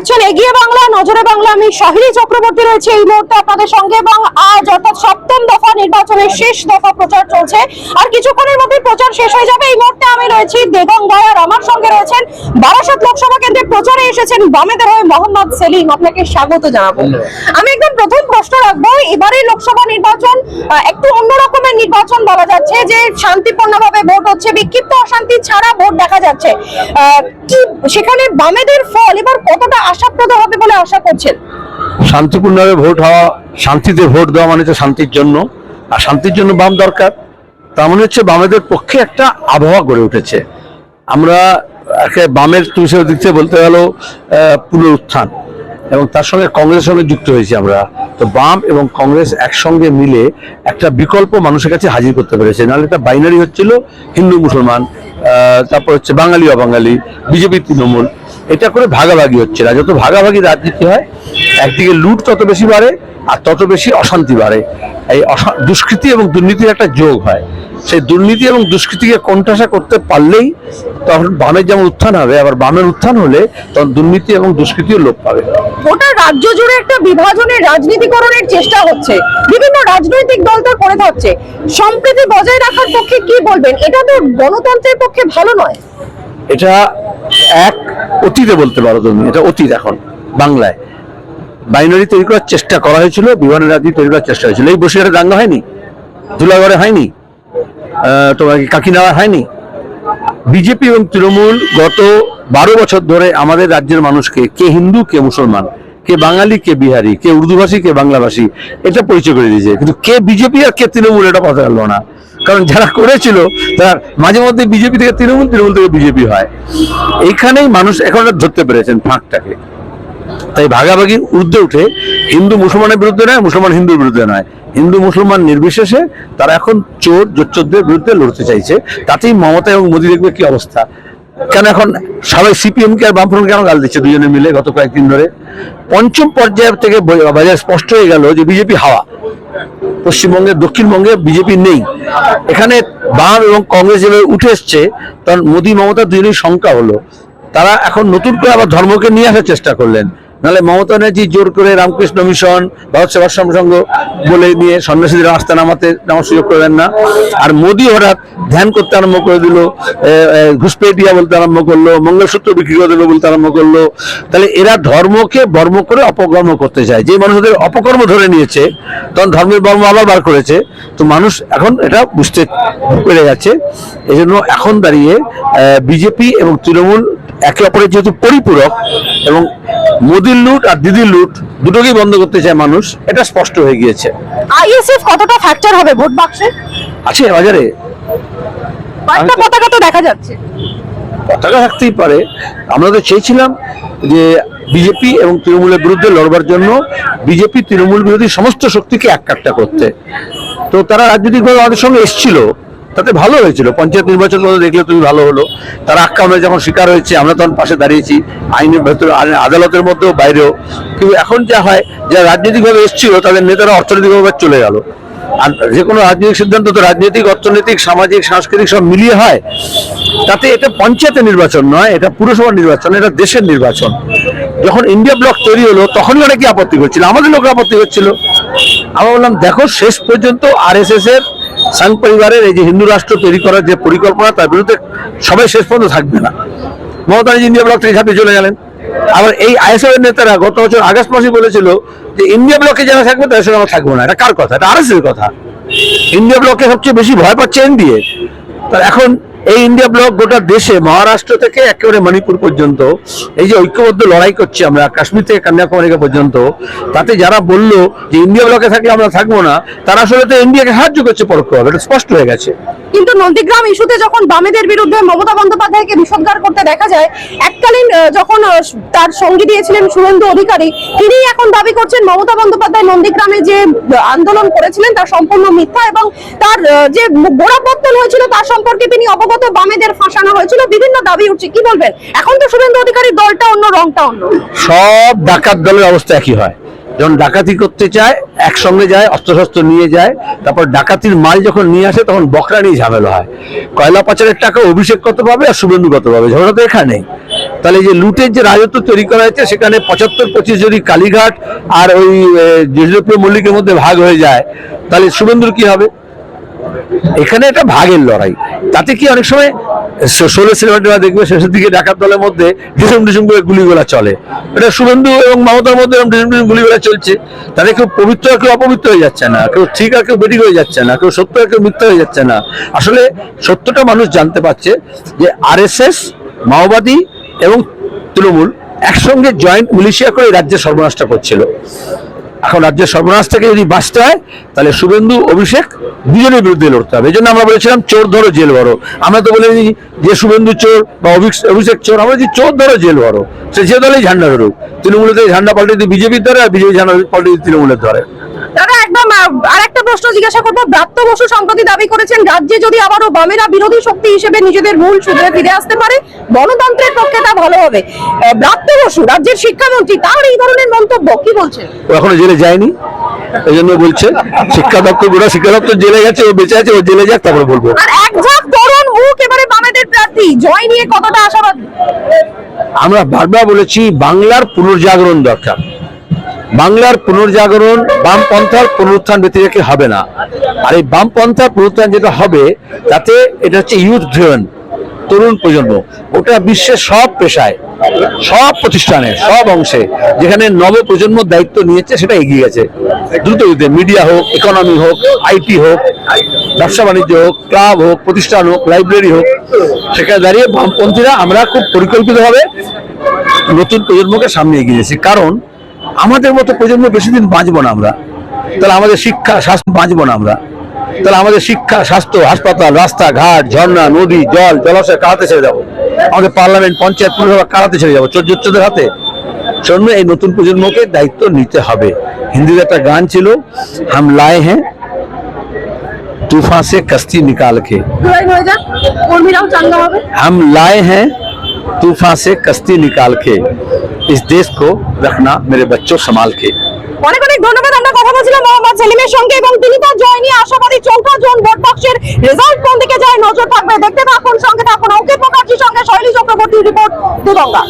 দেখছেন এগিয়ে বাংলা নজরে বাংলা আমি শাহিনী চক্রবর্তী রয়েছে এই মুহূর্তে আপনাদের সঙ্গে এবং আজ অর্থাৎ সপ্তম দফা নির্বাচনের শেষ দফা প্রচার চলছে। আর কিছুক্ষণের মধ্যে প্রচার শেষ হয়ে যাবে। এই মুহূর্তে আমি রয়েছি দেগঙ্গায় আর আমার সঙ্গে রয়েছেন বারাসত লোকসভা কেন্দ্রে প্রচারে এসেছেন বামেদের হয়ে মোহাম্মদ সেলিম। আপনাকে স্বাগত জানাব। আমি একদম প্রথম প্রশ্ন রাখব এবারে লোকসভা নির্বাচন একটু অন্যরকমের নির্বাচন বলা যাচ্ছে, যে শান্তিপূর্ণভাবে ভোট হচ্ছে, বিক্ষিপ্ত অশান্তি ছাড়া ভোট দেখা যাচ্ছে। কি সেখানে বামেদের ফল এবার কতটা আশাপ্রদ হবে বলে আশা করছেন? শান্তিপূর্ণভাবে ভোট হওয়া, শান্তিতে ভোট দেওয়া মানে শান্তির জন্য, আর শান্তির জন্য বাম দরকার। তার মানে হচ্ছে বামেদের পক্ষে একটা আবহাওয়া গড়ে উঠেছে। আমরা বামের দিক থেকে বলতে গেল পুনরুত্থান। এবং তার সঙ্গে কংগ্রেস সঙ্গে যুক্ত হয়েছি আমরা। তো বাম এবং কংগ্রেস একসঙ্গে মিলে একটা বিকল্প মানুষের কাছে হাজির করতে পেরেছে। নাহলে একটা বাইনারি হচ্ছিল হিন্দু, মুসলমান তারপর হচ্ছে বাঙালি, অবাঙালি, বিজেপি, তৃণমূল। এটা করে ভাগাভাগি হচ্ছে না। যত ভাগাভাগি রাজনীতি হয়, একদিকে লুট তত বেশি বাড়ে আর তত বেশি অশান্তি বাড়ে। এই দুষ্কৃতি এবং দুর্নীতির একটা যোগ হয়। সেই দুর্নীতি এবং দুষ্কৃতিকে কোণঠাসা করতে পারলেই তখন বামের যেমন উত্থান হবে আবার বামের উত্থান হলে তখন দুর্নীতি এবং দুষ্কৃতিও লোপ পাবে। গোটা রাজ্য জুড়ে একটা বিভাজনের রাজনীতিকরণের চেষ্টা হচ্ছে। বিভিন্ন রাজনৈতিক দল তা করে থাকছে সম্প্রীতি বজায় রাখার পক্ষে কি বলবেন? এটা তো গণতন্ত্রের পক্ষে ভালো নয়। এটা এক অতীতে বলতে পারো তুমি। এটা অতীত এখন বাংলায়। বাইনারি তৈরি করার চেষ্টা করা হয়েছিল, বিমানের রাজনীতি তৈরি করার চেষ্টা হয়েছিল। এই বসিরহাটে দাঙ্গা হয়নি? ধুলাগড়ে হয়নি? তোমার কাকিনাড়া হয়নি? বিজেপি এবং তৃণমূল গত বারো বছর ধরে আমাদের রাজ্যের মানুষকে, কে হিন্দু, কে মুসলমান, কে বাঙালি, কে বিহারি, কে উর্দুভাষী, কে বাংলাভাষী, এটা পরিচয় করে দিয়েছে। কিন্তু কে বিজেপি আর কে তৃণমূল, এটা কথা গেল না। কারণ যারা করেছিল, তারা মাঝে মধ্যে বিজেপি থেকে তৃণমূল তৃণমূল থেকে বিজেপি হয়। এইখানেই মানুষ এখন ধরতে পেরেছেন ফাঁকটাকে। তাই ভাগাভাগি ঊর্ধ্বে উঠে হিন্দু মুসলমানের বিরুদ্ধে নয়, মুসলমান হিন্দুর বিরুদ্ধে নয়। হিন্দু মুসলমান নির্বিশেষে তারা এখন চোর, জোচ্চোরদের বিরুদ্ধে লড়তে চাইছে। তাতেই মমতা এবং মোদী দেখবে কি অবস্থা। কেন এখন সবাই সিপিএম কে আর বামফ্রন্ট কেন গাল দিচ্ছে দুজনে মিলে গত কয়েকদিন ধরে? পঞ্চম পর্যায় থেকে বাজার স্পষ্ট হয়ে গেল যে বিজেপি হাওয়া। পশ্চিমবঙ্গে, দক্ষিণবঙ্গে বিজেপি নেই। এখানে বাম এবং কংগ্রেস যেভাবে উঠে এসছে, তখন মোদী, মমতা দুজনেই শঙ্কা হলো। তারা এখন নতুন করে আবার ধর্মকে নিয়ে আসার চেষ্টা করলেন। নাহলে মমতা ব্যানার্জি জোর করে রামকৃষ্ণ মিশন, ভারত সেবাশ্রম সংঘ বলে নিয়ে সন্ন্যাসীদের রাস্তা নামাতে, নামার সুযোগ করবেন না। আর মোদী হঠাৎ ধ্যান করতে আরম্ভ করে দিল ঘুষপেটিয়া বলতে আরম্ভ করল, মঙ্গলসূত্র বিক্রি করে দিল বলতে আরম্ভ করল। তাহলে এরা ধর্মকে বর্ম করে অপকর্ম করতে চায়। যে মানুষদের অপকর্ম ধরে নিয়েছে, তখন ধর্মের বর্ম আবার বার করেছে। তো মানুষ এখন এটা বুঝতে পেরে যাচ্ছে। এই জন্য এখন দাঁড়িয়ে বিজেপি এবং তৃণমূল একে অপরের যেহেতু পরিপূরক এবং মোদির লুট আর দিদির লুট দুটোকেই বন্ধ করতে চায় মানুষ এটা স্পষ্ট হয়ে গিয়েছে। আইএসএফ কতটা ফ্যাক্টর হবে ভোট বাক্সে? আছে বাজারে। কয়েকটা পতাকা তো দেখা যাচ্ছে। পতাকা থাকতেই পারে। আমরা তো চেয়েছিলাম যে বিজেপি এবং তৃণমূলের বিরুদ্ধে লড়বার জন্য বিজেপি তৃণমূল বিরোধী সমস্ত শক্তিকে একটা করতে। তো তারা রাজনৈতিকভাবে আমাদের সঙ্গে এসেছিল। তাতে ভালো হয়েছিল। পঞ্চায়েত নির্বাচন দেখলে তুমি ভালো হলো। তারা আক্রমণে যখন শিকার হয়েছে, আমরা তখন পাশে দাঁড়িয়েছি, আইনের ভেতরে আদালতের মধ্যেও, বাইরেও। কিন্তু এখন যা হয় যারা রাজনৈতিকভাবে এসেছিল, তাদের নেতারা অর্থনৈতিকভাবে চলে গেল। আর যে কোনো রাজনৈতিক সিদ্ধান্ত তো রাজনৈতিক, অর্থনৈতিক, সামাজিক, সাংস্কৃতিক সব মিলিয়ে হয়। তাতে এটা পঞ্চায়েতের নির্বাচন নয়, এটা পুরসভার নির্বাচন, এটা দেশের নির্বাচন। যখন ইন্ডিয়া ব্লক তৈরি হলো, তখনই অনেকে আপত্তি করছিল। আমাদের লোক আপত্তি করছিল আমরা বললাম, দেখো, শেষ পর্যন্ত আর এর সাং পরিবারের এই যে হিন্দু রাষ্ট্র তৈরি করার যে পরিকল্পনা, তার বিরুদ্ধে সবাই শেষ পর্যন্ত থাকবে না। মমতা ইন্ডিয়া ব্লক থেকে ঝাঁপিয়ে চলে গেলেন। আবার এই আইএসএফ এর নেতারা গত বছর আগস্ট মাসে বলেছিল যে ইন্ডিয়া ব্লকে যারা থাকবে, তাদের সঙ্গে আমরা থাকব না। এটা কার কথা? এটা আর কথা। ইন্ডিয়া ব্লকে সবচেয়ে বেশি ভয় পাচ্ছে দিয়ে তার এখন এই ইন্ডিয়া ব্লক গোটা দেশে, মহারাষ্ট্র থেকে একেবারে মণিপুর পর্যন্ত, এই যে ঐক্যবদ্ধ লড়াই করছি আমরা, কাশ্মীর থেকে কন্যাকুমারী পর্যন্ত, তাতে যারা বলল যে ইন্ডিয়া ব্লকে থাকলে আমরা থাকব না, তারা আসলে তো ইন্ডিয়াকে সাহায্য করছে পরোক্ষভাবে, এটা স্পষ্ট হয়ে গেছে। কিন্তু নন্দীগ্রাম ইস্যুতে যখন বামেদের বিরুদ্ধে মমতা বন্দ্যোপাধ্যায়কে বিষোদ্গার করতে দেখা যায়, এককালীন যখন তার সঙ্গী দিয়েছিলেন সুরেন্দ্র অধিকারী তিনি এখন দাবি করছেন মমতা বন্দ্যোপাধ্যায় নন্দীগ্রামে যে আন্দোলন করেছিলেন তা সম্পূর্ণ মিথ্যা এবং তার যে গোড়াপত্তন হয়েছিল, তার সম্পর্কে তিনি অবগত বামেদের ফাঁসানো হয়েছিল, বিভিন্ন দাবি উঠছে। কি বলবেন? এখন তো শুভেন্দু অধিকারী দলটা অন্য, রংটা অন্য। সব ডাকাত দলের অবস্থা একই হয়। যখন ডাকাতি করতে চায়, একসঙ্গে যায়, অস্ত্রশস্ত্র নিয়ে যায়, তারপর ডাকাতির মাল যখন নিয়ে আসে, তখন বকরা নিয়ে ঝামেলা হয়। কয়লা পাচারের টাকা অভিষেক কত পাবে আর শুভেন্দু কত পাবে? ঝগড়া তো এখানেই তাহলে যে লুটের যে রাজত্ব তৈরি করা হয়েছে, সেখানে পঁচাত্তর, পঁচিশ যদি কালীঘাট আর ওই জেজপ্রিয় মল্লিকের মধ্যে ভাগ হয়ে যায়। তাহলে শুভেন্দুর কি হবে? এখানে একটা ভাগের লড়াই। তাতে কি অনেক সময় ষোলো সিনেমাটা দেখবে, শেষের দিকে ডাকাত দলের মধ্যে ডিসুম ডিসুম করে গুলিগোলা চলে। এটা শুভেন্দু এবং মমতার মধ্যে এরকম ডিসুম ডিসুম গুলিগোলা চলছে। তাদের কেউ পবিত্র আর কেউ অপবিত্র হয়ে যাচ্ছে না। কেউ ঠিক আর কেউ বেটি হয়ে যাচ্ছে না। কেউ সত্য আর কেউ মিথ্যা হয়ে যাচ্ছে না। আসলে সত্যটা মানুষ জানতে পারছে যে আরএসএস, মাওবাদী এবং তৃণমূল একসঙ্গে জয়েন্ট মিলিশিয়া করে রাজ্যের সর্বনাশটা করছিল। এখন রাজ্যের সর্বনাশ থেকে যদি বাঁচতে হয়, তাহলে শুভেন্দু, অভিষেক দুজনের বিরুদ্ধে লড়তে হবে। এই জন্য আমরা বলেছিলাম, চোর ধরো, জেল ভরো। আমরা তো বলিনি যে শুভেন্দু চোর বা অভিষ- অভিষেক চোর, আমরা বলছি চোর ধরো, জেল ভরো। সে যে দলেই ঝান্ডা ধরুক। তৃণমূলের ঝান্ডা পাল্টে দিয়ে বিজেপির ধরে আর বিজেপি ঝান্ডা পাল্টে দিয়ে তৃণমূলের ধরে দাদা একদম আর একটা প্রশ্ন জিজ্ঞাসা করব। ব্রাত্য বসু সম্প্রতি দাবি করেছেন রাজ্যে যদি আবারও বামেরা বিরোধী শক্তি হিসেবে নিজেদের মূল ফিরে আসতে পারে গণতন্ত্রের পক্ষে তা ভালো হবে। ব্রাত্য বসু রাজ্যের শিক্ষামন্ত্রী তার এই ধরনের মন্তব্য কি বলছেন? এখনও জেলে যায়নি এই জন্য বলছে শিক্ষা দপ্তর গোটা শিক্ষা দপ্তর জেলে গেছে ও বেঁচে আছে ও জেলে যাক তারপরে বলব। আর এক ঝাঁক তরুণ মুখ এবারে বামেদের প্রার্থী জয় নিয়ে কতটা আশাবাদী? আমরা বারবার বলেছি বাংলার পুনর্জাগরণ দরকার। বাংলার পুনর্জাগরণ বামপন্থার পুনরুত্থান ব্যতিরেকে হবে না। আর এই বামপন্থার পুনরুত্থান যেটা হবে, তাতে এটা হচ্ছে ইউথ ড্রিভেন তরুণ প্রজন্ম। ওটা বিশ্বের সব পেশায়, সব প্রতিষ্ঠানে, সব অংশে যেখানে নব প্রজন্ম দায়িত্ব নিয়েছে, সেটা এগিয়ে গেছে। দ্রুত গতিতে মিডিয়া হোক, ইকোনমি হোক আইটি হোক, ব্যবসা বাণিজ্য হোক, ক্লাব হোক, প্রতিষ্ঠান হোক, লাইব্রেরি হোক, সেখানে দাঁড়িয়ে বামপন্থীরা আমরা খুব পরিকল্পিতভাবে নতুন প্রজন্মকে সামনে এগিয়ে যাচ্ছি কারণ আমাদের মতো প্রজন্ম বেশি দিন বাঁচবো না আমরা। তাহলে আমাদের শিক্ষা স্বাস্থ্য বাঁচবো না আমরা। তাহলে আমাদের শিক্ষা স্বাস্থ্য হাসপাতাল রাস্তা ঘাট ঝর্ণা নদী জল জলাশয় কারাতে ছেড়ে যাব। আমাদের পার্লামেন্ট পঞ্চায়েত পুরসভা কারাতে ছেড়ে যাব। চর্যোচ্চদের হাতে। জন্য এই নতুন প্রজন্মকে দায়িত্ব নিতে হবে। হিন্দির একটা গান ছিল হাম লায় হ্যাঁ তুফা সে কস্তি নিকাল কে। হাম লায় হ্যাঁ तूफान से कश्ती निकाल के इस देश को रखना मेरे बच्चों संभाल के অনেক অনেক ধন্যবাদ আমরা কথা বলছিলাম মোহাম্মদ সেলিমের সঙ্গে এবং তিনি তার জয় নিয়ে আশাবাদী চৌঠা জোন ভোট বাক্সের রেজাল্ট কোন দিকে যায় নজর থাকবে দেখতে থাকুন সঙ্গে থাকুন অঙ্কিত মুখার্জির সঙ্গে শৈলী চক্রবর্তী রিপোর্ট দুদঙ্গা